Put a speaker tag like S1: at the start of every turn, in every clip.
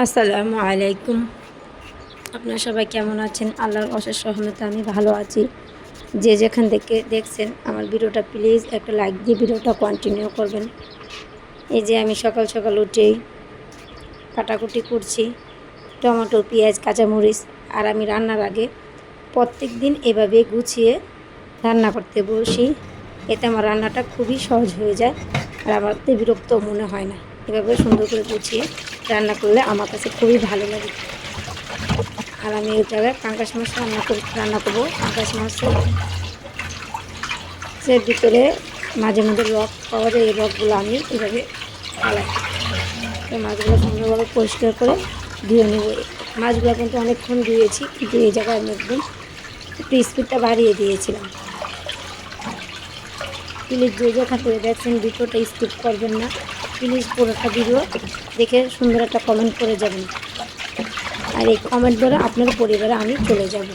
S1: আসসালামু আলাইকুম। আপনারা সবাই কেমন আছেন? আল্লাহর অশেষ রহমতে আমি ভালো আছি। যে যেখান থেকে দেখছেন আমার ভিডিওটা, প্লিজ একটা লাইক দিয়ে ভিডিওটা কন্টিনিউ করবেন। এই যে আমি সকাল সকাল উঠেই কাটাকুটি করছি, টমেটো, পেঁয়াজ, কাঁচামরিচ, আর আমি রান্নার আগে প্রত্যেক দিন এভাবে গুছিয়ে রান্না করতে বসি। এতে আমার রান্নাটা খুবই সহজ হয়ে যায় আর আমার বিরক্ত মনে হয় না। এভাবে সুন্দর করে গুছিয়ে রান্না করলে আমার কাছে খুবই ভালো লাগে। আর আমি এই জায়গায় পাঙ্কাশ মাছ রান্না করি, রান্না করব। পাঙ্কাশ মাছের সে ভিতরে মাঝে মাঝে রক পাওয়া যায়, এই রকগুলো আমি এভাবে ফালাই। মাছগুলো সুন্দরভাবে পরিষ্কার করে ধুয়ে নেব। মাছগুলো কিন্তু অনেকক্ষণ ধুয়েছি, কিন্তু এই জায়গায় আমি একদম একটু স্পিডটা বাড়িয়ে দিয়েছিলাম। প্লিজ যে যেখান থেকে দেখছেন ভিডিওটা স্কিপ করবেন না। প্লিজ পুরোটা ভিডিও দেখে সুন্দর একটা কমেন্ট করে যাবেন। আর এই কমেন্ট দ্বারা আপনার পরিবারে আমি চলে যাব।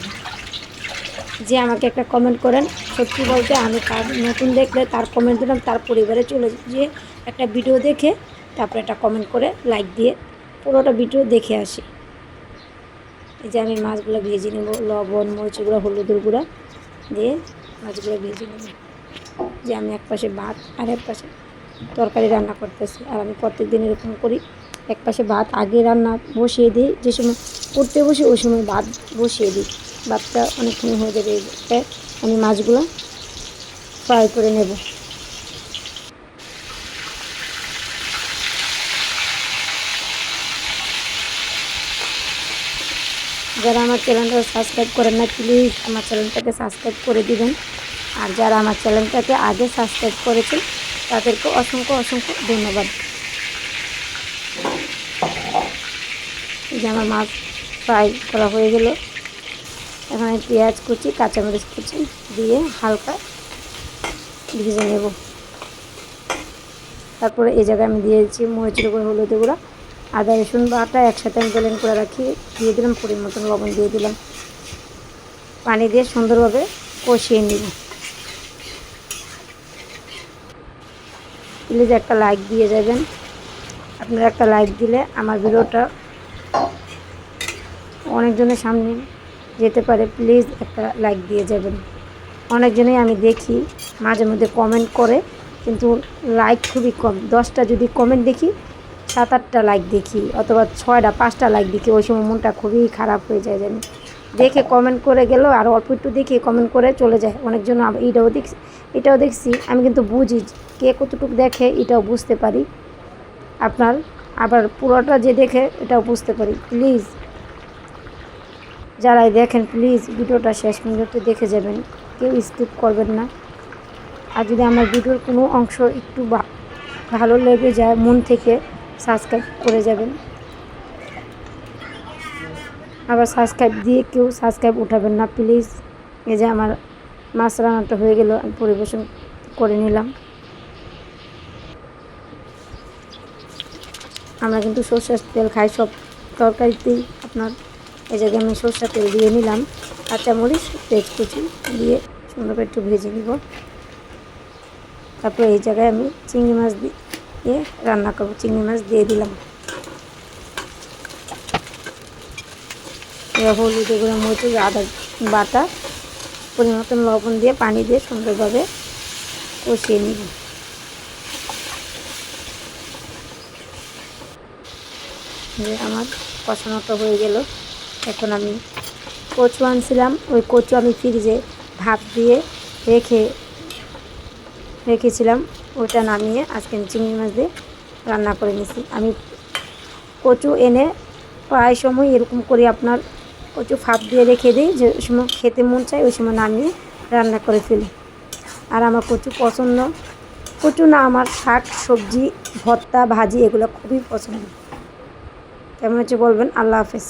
S1: যে আমাকে একটা কমেন্ট করেন, সত্যি বলতে আমি তার নতুন দেখলে তার কমেন্ট দিলাম তার পরিবারে চলে গিয়ে একটা ভিডিও দেখে তারপরে একটা কমেন্ট করে লাইক দিয়ে পুরোটা ভিডিও দেখে আসি। এই যে আমি মাছগুলো ভেজে নেব, লবণ, মরিচ গুঁড়া, হলুদের গুঁড়া দিয়ে মাছগুলো ভেজে নেব। যে আমি এক পাশে ভাত আর এক পাশে তরকারি রান্না করতেছি। আর আমি প্রত্যেক দিন এরকম করি, এক পাশে ভাত আগে রান্না বসিয়ে দিই, যে সময় করতে বসি ওই সময় ভাত বসিয়ে দিই। ভাতটা অনেকক্ষণ হয়ে যাবে আমি মাছগুলো ফ্রাই করে নেব। যারা আমার চ্যানেলটা সাবস্ক্রাইব করেন না প্লিজ আমার চ্যানেলটাকে সাবস্ক্রাইব করে দিবেন। আর যারা আমার চ্যানেলটাকে আগে সাবস্ক্রাইব করেছেন তাদেরকে অসংখ্য অসংখ্য ধন্যবাদ। যে আমার মাছ ফ্রাই করা হয়ে গেল। এখানে পেঁয়াজ কুচি, কাঁচামরিচ কুচি দিয়ে হালকা ভেজে নেব। তারপরে এই জায়গায় আমি দিয়েছি মরিচের গুঁড়ো হলুদ গুঁড়া, আদা, রসুন বাটা একসাথে আমি ব্লেন্ড করে রাখি, দিয়ে দিলাম পরিমাণ মতন লবণ দিয়ে দিলাম। পানি দিয়ে সুন্দরভাবে কষিয়ে নিব। প্লিজ একটা লাইক দিয়ে যাবেন। আপনারা একটা লাইক দিলে আমার ভিডিওটা অনেকজনের সামনে যেতে পারে, প্লিজ একটা লাইক দিয়ে যাবেন। অনেকজনেই আমি দেখি, মাঝে মধ্যে কমেন্ট করে, কিন্তু লাইক খুবই কম। দশটা যদি কমেন্ট দেখি, সাত আটটা লাইক দেখি, অথবা ছয়টা, পাঁচটা লাইক দেখি, ওই সময় মনটা খুবই খারাপ হয়ে যায় জানি। দেখে কমেন্ট করে গেলেও আর অল্প একটু দেখে কমেন্ট করে চলে যায়। অনেকজন এইটাও দেখছি, এটাও দেখছি। আমি কিন্তু বুঝি কে কতটুকু দেখে, এটাও বুঝতে পারি। আপনার আবার পুরোটা যে দেখে, এটাও বুঝতে পারি। প্লিজ যারাই দেখেন প্লিজ ভিডিওটা শেষ পর্যন্ত দেখে যাবেন। কেউ স্কিপ করবেন না। আর যদি আমার ভিডিওর কোনো অংশ একটু ভালো লেগে যায়, মন থেকে সাবস্ক্রাইব করে যাবেন। আবার সাবস্ক্রাইব দিয়ে কেউ সাবস্ক্রাইব উঠাবেন না প্লিজ এই যে আমার মাছ রান্নাটা হয়ে গেল, আমি পরিবেশন করে নিলাম। আমরা কিন্তু সর্ষের তেল খাই, সব তরকারিতেই আপনার, এই জায়গায় আমি সর্ষের তেল দিয়ে নিলাম। কাঁচামরিচ কুচি দিয়ে সুন্দর করে একটু ভেজে নিব। তারপরে এই জায়গায় আমি চিংড়ি মাছ দিয়ে রান্না করব, চিংড়ি মাছ দিয়ে দিলাম। হলুদ এগুলো মরিচ, আদা বাটা পরিমতন লবণ দিয়ে পানি দিয়ে সুন্দরভাবে কষিয়ে নিব। আমার কষানোটা হয়ে গেল। এখন আমি কচু আনছিলাম, ওই কচু আমি ফ্রিজে ভাপ দিয়ে রেখে, রেখেছিলাম, ওটা নামিয়ে আজকে চিংড়ি মাছ দিয়ে রান্না করে নিছি। আমি কচু এনে প্রায় সময় এরকম করে আপনার কচু ফাঁপ দিয়ে রেখে দিই, যে সময় খেতে মন চায় ওই সময় নামিয়ে রান্না করে ফেলি। আর আমার কচু পছন্দ। কচু না, আমার শাক, সবজি, ভর্তা, ভাজি, এগুলো খুবই পছন্দ। কেমন হচ্ছে বলবেন? আল্লাহ হাফেজ।